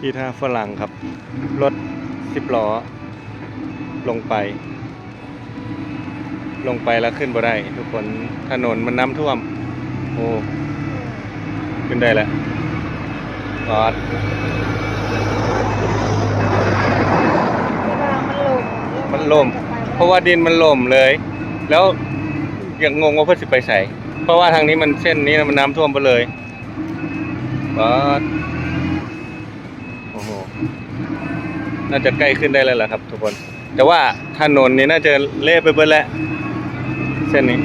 ที่ท่าฝรั่งครับ รถสิบล้อ ลงไป ลงไปแล้วขึ้นบ่ได้ ทุกคนถนนมันน้ำท่วม โอ้ ขึ้นได้แล้วกอดมันล่ม เพราะว่าดินมันล่มเลย แล้วยังงงว่าเพื่อสิไปใส่เพราะว่าทางนี้มันเส้นนี้มันน้ำท่วมไปเลยกอดโอ้โห น่าจะใกล้ขึ้นได้แล้วล่ะครับทุกคน แต่ว่าถนนนี้น่าจะเละไปเบิดแล้วเส้นนี้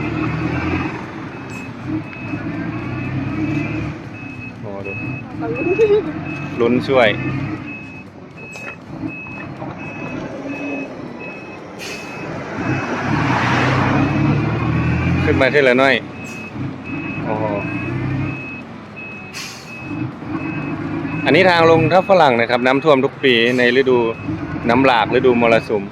โอ้ดูลุ้นช่วยขึ้นมาที่ละน้อย โอ้โห อันนี้ทางลงทับฝรั่งนะครับ น้ำท่วมทุกปีในฤดูน้ำหลากฤดูมรสุม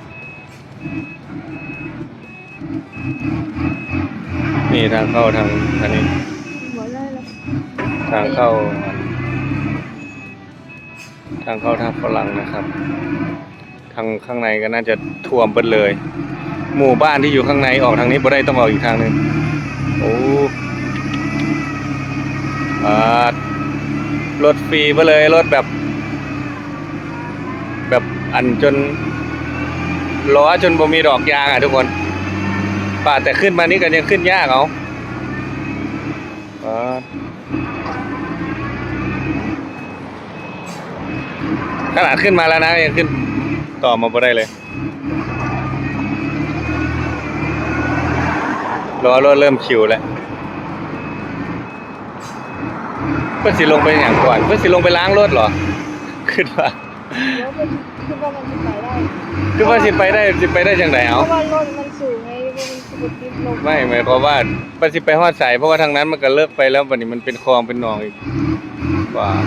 นี่ทางเข้าทางทางนี้ ทางเข้า ทางเข้าทับฝรั่งนะครับ ทางข้างในก็น่าจะท่วมเบิดเลย หมู่บ้านที่อยู่ข้างในออกทางนี้บ่ได้ต้องออกอีกทางหนึ่งโอ้อ่า รถฟรีไปเลยรถแบบ แบบอันจนล้อจนบ่มีดอกยางอะทุกคนป่าแต่ขึ้นมานี่ก็ยังขึ้นยากเอาอ่าขนาดขึ้นมาแล้วนะยังขึ้นต่อมาบ่ได้เลยล้อรถเริ่มคิวแล้ว เพื่อนสิลงไปอย่างก่อนเพื่อนสิลงไปล้างรถเหรอขึ้นว่าแล้วมันคิดว่ามันจะไปได้คือว่าสิไปได้สิไปได้จังไหนเพเอาราะว่ารถมันสูงไงมันสุดติดลมไม่หมายความว่าไปสิไปฮอดสายเพราะว่าทางนั้นมันก็เลิกไปแล้ววันนี้มันเป็นคลองเป็นหนองอีกว้าว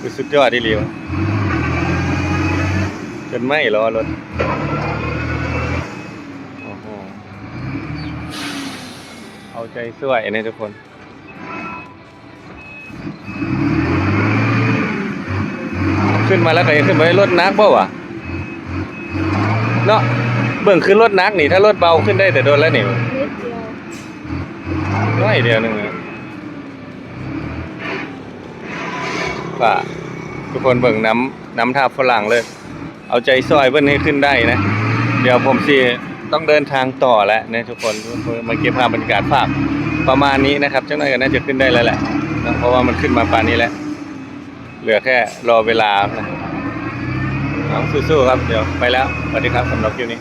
คือสุดยอดที่เลียวจนไหม่ล้อรถโอ้โหเอาใจช่วยนะทุกคน ขึ้นมาแล้วก็ยังขึ้นไปรถนักเปล่าวะเนาะเบิ่งขึ้นรถนักนี่ถ้ารถเบาขึ้นได้แต่โดนแล้วนี่นิดเดียวน้อยเดียวหนึงอะป่าทุกคนเบิ่งน้ำน้ำท่าฝรั่งเลย เอาใจซอยเพิ่นให้ขึ้นได้นะ เดี๋ยวผมสิต้องเดินทางต่อแล้วนะทุกคนมาเก็บภาพบรรยากาศภาพประมาณนี้นะครับจังหน่อยก็น่าจะขึ้นได้แล้วแหละ นะเพราะว่ามันขึ้นมาป่านนี้แล้ว เหลือแค่รอเวลานะเอาสู้ๆครับ เดี๋ยวไปแล้ว สวัสดีครับสำหรับคลิปนี้